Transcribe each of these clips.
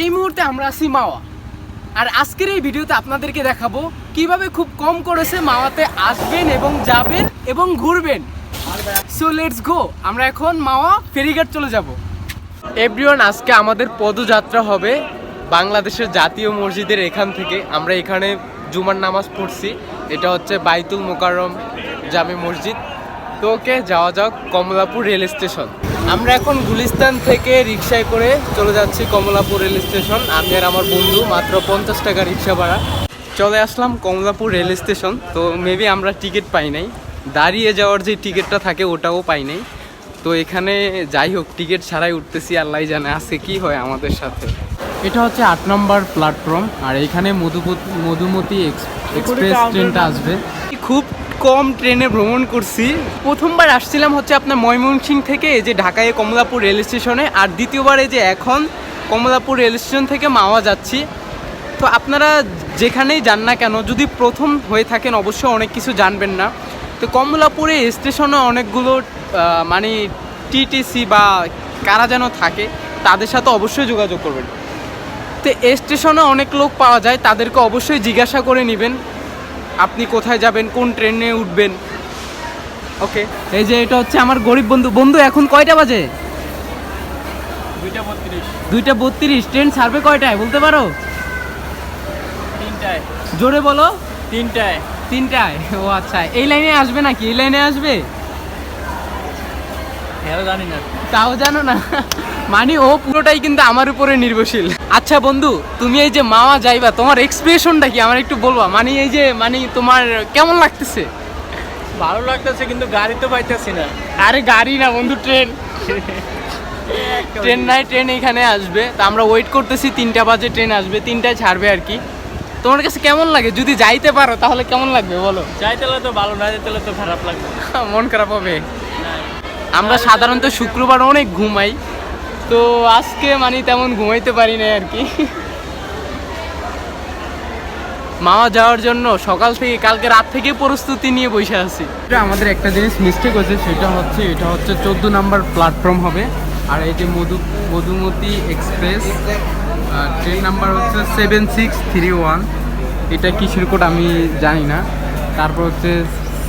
এই মুহূর্তে আমরা আছি মাওয়া। আর আজকের এই ভিডিওতে আপনাদেরকে দেখাবো কীভাবে খুব কম করেছে মাওয়াতে আসবেন এবং যাবেন এবং ঘুরবেন। সো লেটস গো আমরা এখন মাওয়া ফেরিঘাট চলে যাব। এভরিওয়ান আজকে আমাদের পদযাত্রা হবে বাংলাদেশের জাতীয় মসজিদের এখান থেকে। আমরা এখানে জুমার নামাজ পড়ছি। এটা হচ্ছে বাইতুল মোকাররম জামে মসজিদ। তো ওকে, যাওয়া যাক কমলাপুর রেল স্টেশন। আমরা এখন গুলিস্তান থেকে রিক্সায় করে চলে যাচ্ছি কমলাপুর রেল স্টেশন। আমি আর আমার বন্ধু মাত্র পঞ্চাশ টাকা রিক্সা ভাড়া। চলে আসলাম কমলাপুর রেল স্টেশন। তো মেবি আমরা টিকিট পাই নাই। দাঁড়িয়ে যাওয়ার যে টিকিটটা থাকে ওটাও পাই নাই। তো এখানে যাই হোক টিকিট ছাড়াই উঠতেছি আল্লাহ জানে আজকে কি হয় আমাদের সাথে। এটা হচ্ছে আট নম্বর প্ল্যাটফর্ম আর এখানে মধুপতি মধুমতি এক্স- এক্সপ্রেস ট্রেনটা আসবে। খুব কম ট্রেনে ভ্রমণ করছি। প্রথমবার আসছিলাম হচ্ছে আপনার ময়মনসিং থেকে, এই যে ঢাকায় কমলাপুর রেল স্টেশনে, আর দ্বিতীয়বার এই যে এখন কমলাপুর রেল স্টেশন থেকে মাওয়া যাচ্ছি। তো আপনারা যেখানেই যান না কেন, যদি প্রথম হয়ে থাকেন, অবশ্যই অনেক কিছু জানবেন না। তো কমলাপুরে স্টেশনে অনেকগুলো মানে টিটিসি বা কারা যেন থাকে, তাদের সাথে অবশ্যই যোগাযোগ করবেন। তো স্টেশনে অনেক লোক পাওয়া যায়, তাদেরকে অবশ্যই জিজ্ঞাসা করে নেবেন। আপনি কোথায় যাবেন কোন ট্রেনে উঠবেন? ওকে এই যে এটা হচ্ছে আমার গরিব বন্ধু। বন্ধু এখন কয়টা বাজে? দুইটা বত্রিশ। দুইটা বত্রিশ। ট্রেন ছাড়বে কয়টায় বলতে পারো? তিনটায়। জোরে বলো। তিনটায়। তিনটায়? ও আচ্ছা এই লাইনে আসবে নাকি? এই লাইনে আসবে? হ্যাঁ জানি না। তাও জানো না। মানে ও পুরোটাই কিন্তু আমার উপরে নির্ভরশীল। আচ্ছা বন্ধু তুমি এই যে মাওয়া যাইবা তোমার এক্সপ্রেশনটা কি? আমার একটু বলবা। মানে এই যে মানে তোমার কেমন লাগতেছে? ভালো লাগতেছে কিন্তু গাড়ি তো পাইতেছি না। আরে গাড়ি না বন্ধু ট্রেন। ট্রেন নাই ট্রেন এখানে আসবে। তা আমরা ওয়েট করতেছি তিনটা বাজে ট্রেন আসবে তিনটায় ছাড়বে আর কি। তোমার কাছে কেমন লাগে? যদি যাইতে পারো তাহলে কেমন লাগবে বলো? যাইতে তো ভালো না যেতে হলে তো খারাপ লাগবে। মন খারাপ হবে। আমরা সাধারণত শুক্রবার অনেক ঘুমাই। তো আজকে মানে তেমন ঘুমাইতে পারি না আর কি। মামা যাওয়ার জন্য সকাল থেকে, কালকে রাত থেকে প্রস্তুতি নিয়ে বসে আছি। আমাদের একটা জিনিস মিস্টেক হয়েছে, সেটা হচ্ছে, এটা হচ্ছে চোদ্দ নাম্বার প্ল্যাটফর্ম হবে। আর এই যে Madhu, Madhumati express train number হচ্ছে সেভেন সিক্স থ্রি ওয়ান এটা কিসের কোড আমি জানি না। তারপর হচ্ছে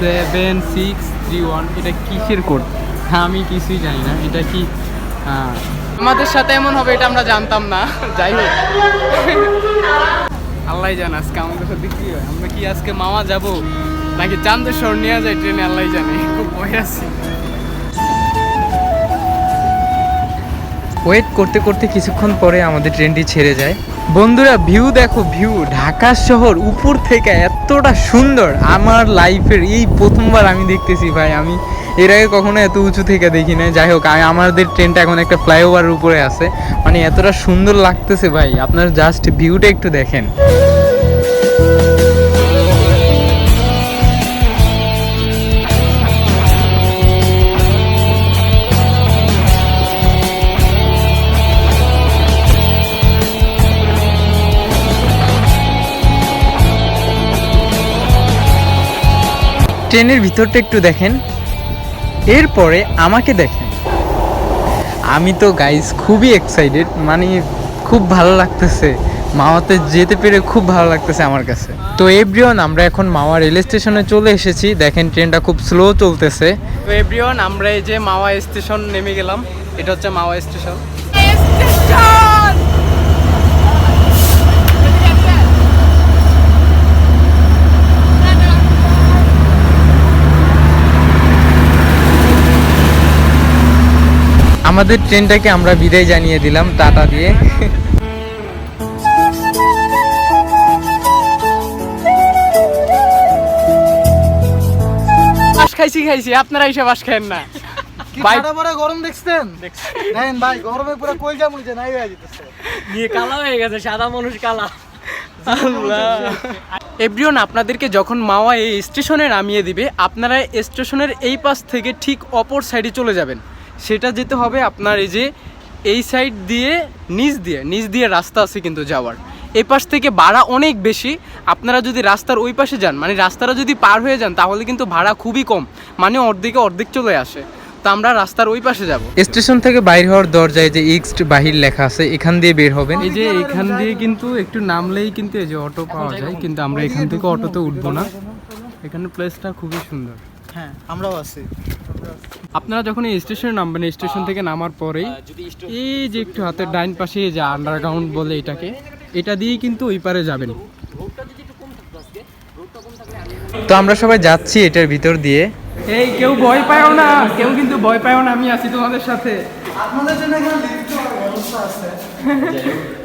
সেভেন সিক্স থ্রি ওয়ান এটা কিসের কোড হ্যাঁ আমি কিছুই জানি না। এটা কি আমাদের সাথে এমন হবে এটা আমরা জানতাম না। যাই হোক। আল্লাহ জানে আজকে আমাদের সাথে কি হয়। আমরা কি আজকে মামা যাব, নাকি চান্দেশ্বর নিয়ে যায় ট্রেনে আল্লাহ জানে। খুব ভয় আছি। ওয়েট করতে করতে কিছুক্ষণ পরে আমাদের ট্রেনটি ছেড়ে যায়। বন্ধুরা ভিউ দেখো ভিউ ঢাকা শহর উপর থেকে এতটা সুন্দর। আমার লাইফের এই প্রথমবার আমি দেখতেছি ভাই, আমি এর আগে কখনো এত উঁচু থেকে দেখি না যাই হোক আমাদের ট্রেনটা এখন একটা ফ্লাইওভারের উপরে আছে। মানে এতটা সুন্দর লাগতেছে ভাই। আপনার জাস্ট ভিউটা একটু দেখেন। ট্রেনের ভিতরটা একটু দেখেন। এরপরে আমাকে দেখেন। আমি তো গাইজ খুবই এক্সাইটেড মানে খুব ভালো লাগতেছে। মাওয়াতে যেতে পেরে খুব ভালো লাগতেছে আমার কাছে। তো এভরিওন আমরা এখন মাওয়া রেল স্টেশনে চলে এসেছি। দেখেন ট্রেনটা খুব স্লো চলতেছে। তো এভরিওন আমরা এই যে মাওয়া স্টেশন নেমে গেলাম। এটা হচ্ছে মাওয়া স্টেশন আমাদের ট্রেনটাকে আমরা বিদায় জানিয়ে দিলাম টাটা দিয়ে। বাস খাইছি খাইছি আপনারা এসে বাস খায়েন না। গরম দেখছেন? দেখেন ভাই গরমে পুরো নাই হয়ে যেতেছে। নিয়ে কালা হয়ে গেছে সাদা মানুষ কালা। এভরিওন আপনাদেরকে যখন মাওয়া এই স্টেশনে নামিয়ে দিবে আপনারা স্টেশনের এই পাশ থেকে ঠিক অপর সাইডে চলে যাবেন। সেটা যেতে হবে আপনার এই যে এই সাইড দিয়ে নিচ দিয়ে নিচ দিয়ে রাস্তা আছে কিন্তু যাওয়ার। এই পাশ থেকে ভাড়া অনেক বেশি। আপনারা যদি রাস্তার ওই পাশে যান মানে রাস্তাটা যদি পার হয়ে যান তাহলে কিন্তু ভাড়া খুবই কম মানে অর্ধেকে অর্ধেক চলে আসে। তো আমরা রাস্তার ওই পাশে যাব। স্টেশন থেকে বাইর হওয়ার দরজায় যে ইক্সট বাহির লেখা আছে এখান দিয়ে বের হবেন। এই যে এখান দিয়ে কিন্তু একটু নামলেই কিন্তু এই যে অটো পাওয়া যায় কিন্তু আমরা এখান থেকে অটোতে উঠবো না। এখানে প্লেসটা খুবই সুন্দর। হ্যাঁ আমরাও আছি। আপনারা যখন এই স্টেশনে নামবেন এই স্টেশন থেকে নামার পরেই এই যে একটু হাতের ডাইন পাশে যে আন্ডারগ্রাউন্ড বলে এটাকে এটা দিয়েই কিন্তু ওই পারে যাবেন। তো আমরা সবাই যাচ্ছি এটার ভিতর দিয়ে। এই কেউ ভয় পায়ও না কেউ কিন্তু ভয় পায়ও না আমি আছি তোমাদের সাথে। আপনাদের জন্য এখানে লিফট ব্যবস্থা আছে।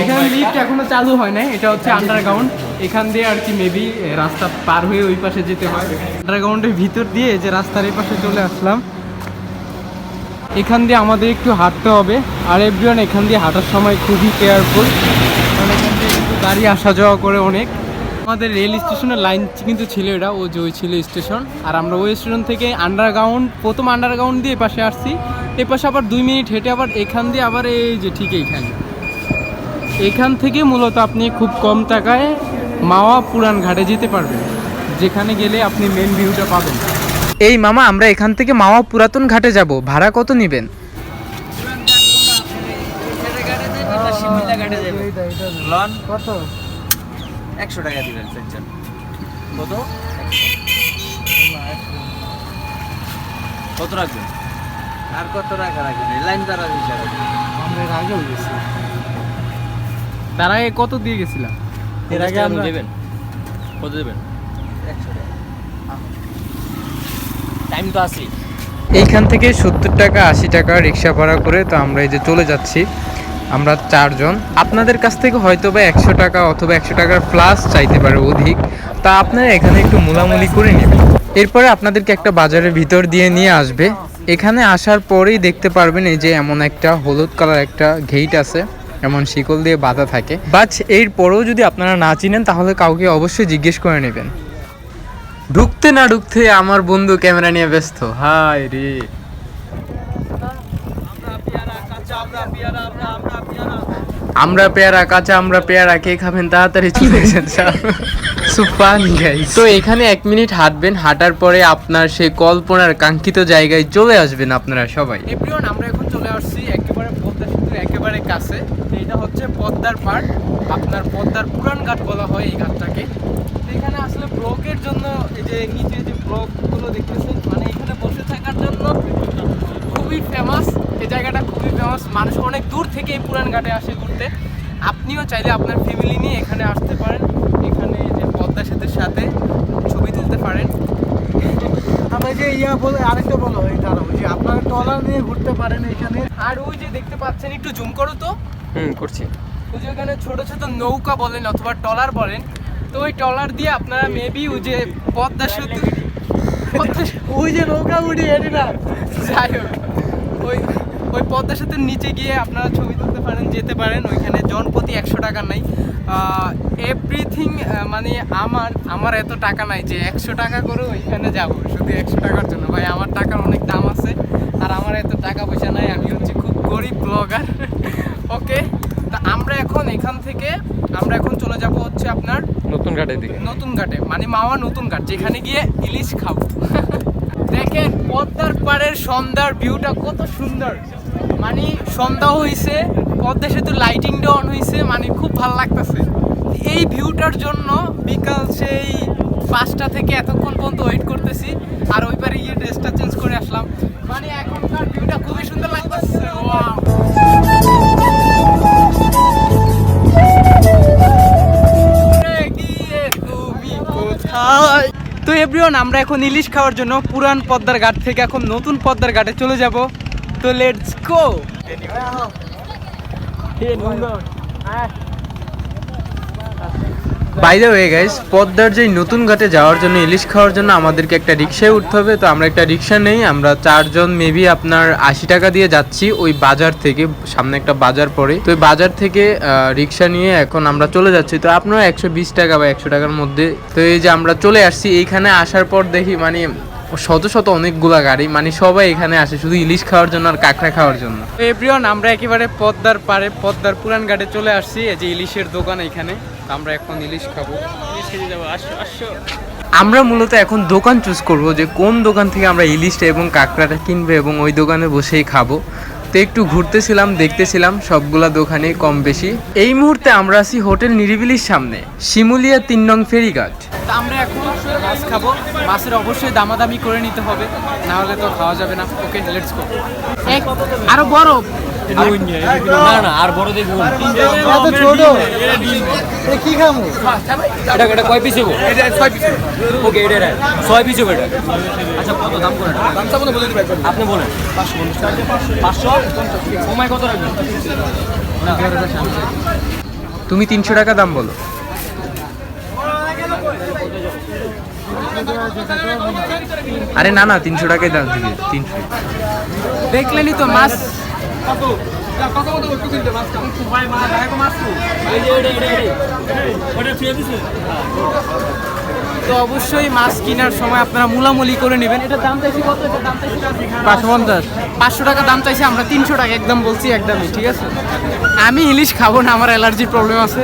এখানে লিফট এখনও চালু হয় নাই, এটা হচ্ছে আন্ডারগ্রাউন্ড এখান দিয়ে আর কি মেবি রাস্তা পার হয়ে ওই পাশে যেতে হয়। আন্ডারগ্রাউন্ডের ভিতর দিয়ে যে রাস্তার এই পাশে চলে আসলাম। এখান দিয়ে আমাদের একটু হাঁটতে হবে। আর এভরিওয়ান এখান দিয়ে হাঁটার সময় খুবই কেয়ারফুল কারণ এখান দিয়ে কিন্তু গাড়ি আসা যাওয়া করে অনেক। আমাদের রেল স্টেশনের লাইন কিন্তু ছিল এটা, ও যে ওই ছিল স্টেশন আর আমরা ওই স্টেশন থেকে আন্ডারগ্রাউন্ড প্রথম আন্ডারগ্রাউন্ড দিয়ে পাশে আসছি। এ পাশে আবার দুই মিনিট হেঁটে আবার এখান দিয়ে আবার এই যে ঠিক এইখানে। এখান থেকে মূলত আপনি খুব কম টাকায় মাওয়া পুরান ঘাটে যেতে পারবেন যেখানে গেলে আপনি মেন ভিউটা পাবেন। এই মামা আমরা এখান থেকে মাওয়া পুরাতন ঘাটে যাব। ভাড়া কত নেবেন? লন? কত? একশো টাকা দিবেন কত? কত রাখবেন? আর কত টাকা রাখবেন? লাইন দ্বারা হিসাবে আমরা এর আগেও গেছি। তার আগে কত দিয়ে গেছিলাম? এর আগে আমরা দেবেন। কত দেবেন? টাইম তো আসি এইখান থেকে সত্তর টাকা আশি টাকা রিক্সা ভাড়া করে তো আমরা এই যে চলে যাচ্ছি। আমরা চারজন। আপনাদের কাছ থেকে হয়তো বা একশো টাকা অথবা একশো টাকার প্লাস চাইতে পারে অধিক। তা আপনারা এখানে একটু মোলামুলি করে নেবেন এরপরে আপনাদেরকে একটা বাজারের ভিতর দিয়ে নিয়ে আসবে। এখানে আসার পরেই দেখতে পারবেন এই যে এমন একটা হলুদ কালার একটা ঘেইট আছে। এমন শিকল দিয়ে বাঁধা থাকে। বাট এর পরেও যদি আপনারা না চিনেন তাহলে কাউকে অবশ্যই জিজ্ঞেস করে নেবেন। ঢুকতে না ঢুকতে আমার বন্ধু ক্যামেরা নিয়ে ব্যস্ত। হাই রে। আমরা পেয়ারা কাঁচা আমরা পেয়ারা কে খাবেন? তাড়াতাড়ি চলে এসেন তো এখানে এক মিনিট হাঁটবেন হাঁটার পরে আপনার সেই কল্পনার কাঙ্ক্ষিত জায়গায় চলে আসবেন আপনারা সবাই। আমরা এখন চলে আসছি একেবারে একেবারে কাছে। এটা হচ্ছে পদ্মার পার্ট আপনার পদ্মার পুরান ঘাট বলা হয় এই ঘাটটাকে। এখানে আসলে ব্লকের জন্য এই যে নিচে যে ব্লকগুলো দেখতেছেন মানে এখানে বসে থাকার জন্য খুবই ফেমাস এই জায়গাটা খুবই ফেমাস মানুষ অনেক দূর থেকে এই পুরান ঘাটে আসে ঘুরতে। আপনিও চাইলে আপনার ফ্যামিলি নিয়ে এখানে আসতে পারেন। এখানে যে পদ্মা সেতুর সাথে ছবি তুলতে পারেন। যে ইয়া বলে আরেকটা বলো এই দাঁড়াও যে আপনারা ট্রলার নিয়ে ঘুরতে পারেন এখানে। আর ওই যে দেখতে পাচ্ছেন একটু জুম করো তো। হুম করছি। ওই যে ওখানে ছোট ছোট নৌকা বলেন অথবা টলার বলেন তো ওই টলার দিয়ে আপনারা মেবি ওই যে পদ্মা সেতু ওই যে নৌকা উঠি এটি না? যাই হোক ওই ওই পদ্মা সেতুর নিচে গিয়ে আপনারা ছবি তুলতে পারেন যেতে পারেন ওইখানে জনপ্রতি একশো টাকা নাই। এভরিথিং মানে আমার আমার এত টাকা নাই যে একশো টাকা করে ওইখানে যাব। শুধু একশো টাকার জন্য। ভাই আমার টাকার অনেক দাম আছে আর আমার এত টাকা পয়সা নাই। আমি হচ্ছে খুব গরিব ব্লগার ওকে তা আমরা এখন এখান থেকে আমরা এখন চলে যাব হচ্ছে আপনার নতুন ঘাটের দিকে। নতুন ঘাটে মানে মাওয়া নতুন ঘাট যেখানে গিয়ে ইলিশ খাব। দেখেন পদ্মার পাড়ের সন্ধ্যার ভিউটা কত সুন্দর। মানে সন্ধ্যা হয়েছে পদ্মা সেতু লাইটিংটা অন হয়েছে মানে খুব ভালো লাগতেছে। এই ভিউটার জন্য বিকাল সেই পাঁচটা থেকে এতক্ষণ পর্যন্ত ওয়েট করতেছি, আর ওই পারে গিয়ে ড্রেসটা চেঞ্জ করে আসলাম। মানে এখনকার ভিউটা খুবই সুন্দর লাগতেছে তো এভরিওয়ান আমরা এখন ইলিশ খাওয়ার জন্য পুরান পদ্মার ঘাট থেকে এখন নতুন পদ্মার ঘাটে চলে যাব। তো let's go by the way guys পদ্মার যে নতুন ঘাটে যাওয়ার জন্য, ইলিশ খাওয়ার জন্য আমাদেরকে একটা রিক্সায় উঠতে হবে। তো আমরা একটা রিক্সা নেই, আমরা চারজন মেবি আপনার আশি টাকা দিয়ে যাচ্ছি ওই বাজার থেকে, সামনে একটা বাজার পড়ে। তো ওই বাজার থেকে রিক্সা নিয়ে এখন আমরা চলে যাচ্ছি। তো আপনারা একশো বিশ টাকা বা একশো টাকার মধ্যে, তো এই যে আমরা চলে আসছি, এইখানে আসার পর দেখি মানে শত শত অনেকগুলা গাড়ি মানে সবাই এখানে আসে শুধু ইলিশ খাওয়ার জন্য আর কাঁকড়া খাওয়ার জন্য। এভরিওয়ান আমরা একেবারে পদ্মার পাড়ে পদ্মার পুরান ঘাটে চলে আসছি এই যে ইলিশের দোকান এখানে। আমরা এখন ইলিশ খাব। যাব আসো আসো। আমরা মূলত এখন দোকান চুজ করব যে কোন দোকান থেকে আমরা ইলিশটা এবং কাঁকড়াটা কিনবো এবং ওই দোকানে বসেই খাব। তো একটু ঘুরতেছিলাম দেখতেছিলাম সবগুলা দোকানে কম বেশি। এই মুহূর্তে আমরা আছি হোটেল নিরিবিলির সামনে শিমুলিয়া তিন নং ফেরিঘাট। তা আমরা এখন মাছ খাব। মাছের অবশ্যই দামাদামি করে নিতে হবে না হলে তো খাওয়া যাবে না। ওকে লেটস গো এক আরও বড়। না না আর বড় এত ছোট কি খামু এটা এটা কয় পিস হব ওকে এটা এটা। ছয় পিস হব এটা। আচ্ছা কত দাম করে আপনি বলেন। পাঁচশো সময় কত রাখবেন তুমি তিনশো টাকা দাম বলো। আরে না না তিনশো টাকাই দাম দিবি তিনশো। দেখলেনি তো মাছ। তো অবশ্যই মাছ কেনার সময় আপনারা মুলামুলি করে নেবেন। এটা দাম চাইছি কত? এটা দাম চাইছি পাঁচশো পঞ্চাশ। পাঁচশো টাকা দাম চাইছি আমরা তিনশো টাকা একদম বলছি একদমই ঠিক আছে? আমি ইলিশ খাব না আমার অ্যালার্জির প্রবলেম আছে।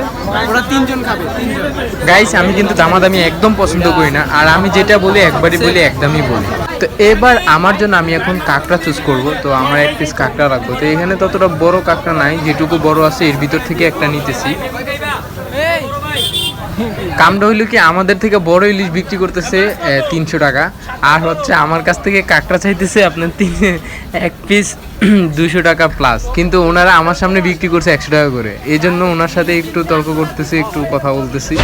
ওরা তিনজন খাবে তিনজন। গাইস আমি কিন্তু দামাদামি একদম পছন্দ করি না আর আমি যেটা বলি একবারই বলি একদমই বলি। তো এবার আমার জন্য আমি এখন কাঁকড়া চুজ করব তো আমরা এক পিস কাঁকড়া রাখব। তো এখানে ততটা বড় কাঁকড়া নাই যেটুকু বড় আছে এর ভিতর থেকে একটা নিতেছি। কামটা হইল কি, আমাদের থেকে বড় ইলিশ বিক্রি করতেছে তিনশো টাকা। আর হচ্ছে আমার কাছ থেকে কাঁকড়া চাইতেছে আপনার তিন, এক পিস দুশো টাকা প্লাস কিন্তু ওনারা আমার সামনে বিক্রি করছে একশো টাকা করে। এই জন্য ওনার সাথে একটু তর্ক করতেছি, একটু কথা বলতেছি।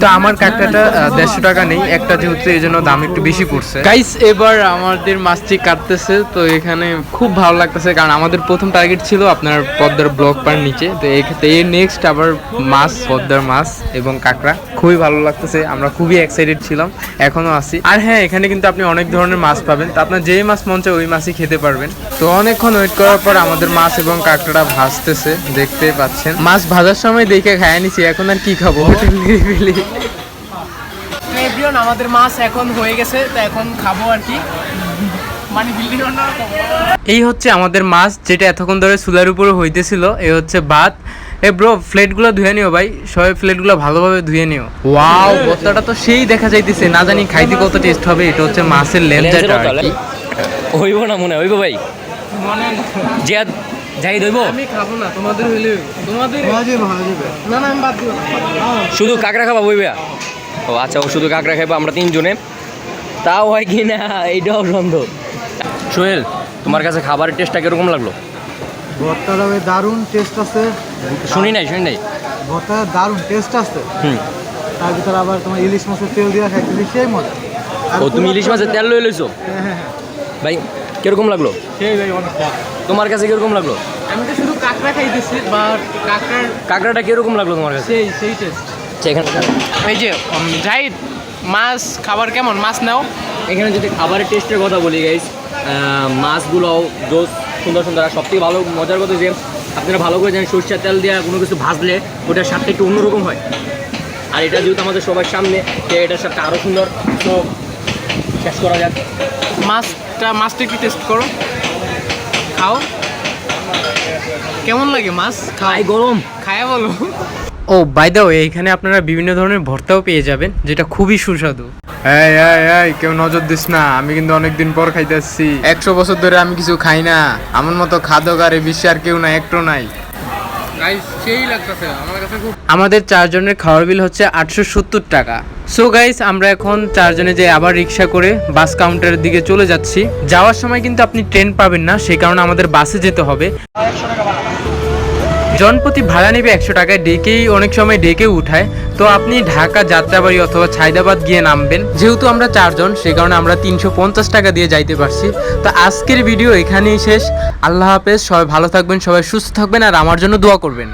তো আমার কাঁকড়াটা দেড়শো টাকা নেই, একটা যেহেতু এই জন্য দাম একটু বেশি পড়ছে। গাইস এবার আমাদের মাছটি কাটতেছে, তো এখানে খুব ভালো লাগতেছে, কারণ আমাদের প্রথম টার্গেট ছিল আপনার পদ্মার ব্লক পার নিচে। তো এক্ষেত্রে এই নেক্সট আবার মাছ, পদ্মার মাছ এবং কাঁকড়া। খুবই ভালো লাগতেছে আমরা খুবই এক্সাইটেড ছিলাম এখনও আছি। আর হ্যাঁ এখানে কিন্তু আপনি অনেক ধরনের মাছ পাবেন। তো আপনার যেই মাছ মন চায় ওই মাছই খেতে পারবেন। তো অনেকক্ষণ ওয়েট করার পর আমাদের মাছ এবং কাঁকড়া ভাজতেছে দেখতে পাচ্ছেন। মাছ ভাজার সময় দেখে খায় নিছি এখন আর কি খাব? হোটেল নিরিবিলি আমাদের মাছ এখন হয়ে গেছে তো এখন খাব আর কি। মানে এই হচ্ছে আমাদের মাছ যেটা এতক্ষণ ধরে চুলার উপরে হইতেছিল এই হচ্ছে ভাত। এ ব্রো প্লেটগুলো ধুয়ে নিও ভাই। সবাই প্লেটগুলো ভালোভাবে ধুয়ে নিও। ওয়াও ভর্তাটা তো সেই দেখা যাইতেছে না জানি খাইতে কত টেস্ট হবে এটা হচ্ছে মাছের লেঞ্জাটা হইব না মনে হইব ভাই। জিয়াদ যাই দইব আমি খাব না তোমাদের হইলে তোমাদের না না আমি বাদ দিব শুধু কাঁকড়া খাবা বইবা? ও আচ্ছা ও শুধু কাঁকড়া খাইবো আমরা তিনজনে। তাও হয় কি না এইটাও সন্দেহ। সোহেল তোমার কাছে খাবারের টেস্টটা কীরকম লাগল? ভর্তাটা দারুণ টেস্ট আছে। শুনি নাই শুনি নাই। ভর্তাটা দারুণ টেস্ট আছে। হুম। তার ভিতরে আবার তোমার ইলিশ মাছের তেল দিয়ে খাইতেছি সেই মজা। ও তুমি ইলিশ মাছের তেল লই লইছো? হ্যাঁ হ্যাঁ ভাই কীরকম লাগল? সেই ভাই অনেক তোমার কাছে কীরকম লাগল? আমি তো শুধু কাঁকড়া খাইতেছি বাট কাঁকড়ার কাঁকড়াটা কীরকম লাগল তোমার কাছে? সেই সেই টেস্ট আচ্ছা, এখানে এই যে জাহিদ মাছ খাবার কেমন? মাছ নাও। এখানে যদি খাবারের টেস্টের কথা বলি গাইস মাছগুলো দোষ সুন্দর সুন্দর আর সবথেকে ভালো মজার কথা যে আপনারা ভালো করে জানেন সরষের তেল দিয়ে কোনো কিছু ভাজলে ওটার স্বাদটা একটু অন্যরকম হয়। আর এটা যেহেতু আমাদের সবার সামনে তো এটার স্বাদটা আরও সুন্দর। তো শেষ করা যাক। মাছটা মাছটা একটু টেস্ট করো। খাও। কেমন লাগে মাছ? খাই গরম। খায়া বলো। ও বাই দ্য ওয়ে এখানে আপনারা বিভিন্ন ধরনের ভর্তাও পেয়ে যাবেন যেটা খুবই সুস্বাদু। এই এই এই কেউ নজর দিস না আমি কিন্তু অনেকদিন পর খাইতে আসছি একশো বছর ধরে আমি কিছু খাই না আমার মতো খাদক আর এই বিশ্বে আর কেউ নাই একটু নাই। আমাদের চারজনের খাওয়ার বিল হচ্ছে আটশো সত্তর টাকা। সো গাইস আমরা এখন চারজনে যে আবার রিক্সা করে বাস কাউন্টারের দিকে চলে যাচ্ছি। যাওয়ার সময় কিন্তু আপনি ট্রেন পাবেন না সেই কারণে আমাদের বাসে যেতে হবে। জনপ্রতি ভাড়া নেবে একশো টাকায় ডেকেই অনেক সময় ডেকে উঠায়। তো আপনি ঢাকা যাত্রাবাড়ি অথবা ছাইদাবাদ গিয়ে নামবেন। যেহেতু আমরা চারজন, সে কারণে আমরা তিনশো পঞ্চাশ টাকা দিয়ে যাইতে পারছি। তো আজকের ভিডিও এখানেই শেষ। আল্লাহ হাফেজ, সবাই ভালো থাকবেন, সবাই সুস্থ থাকবেন আর আমার জন্য দোয়া করবেন।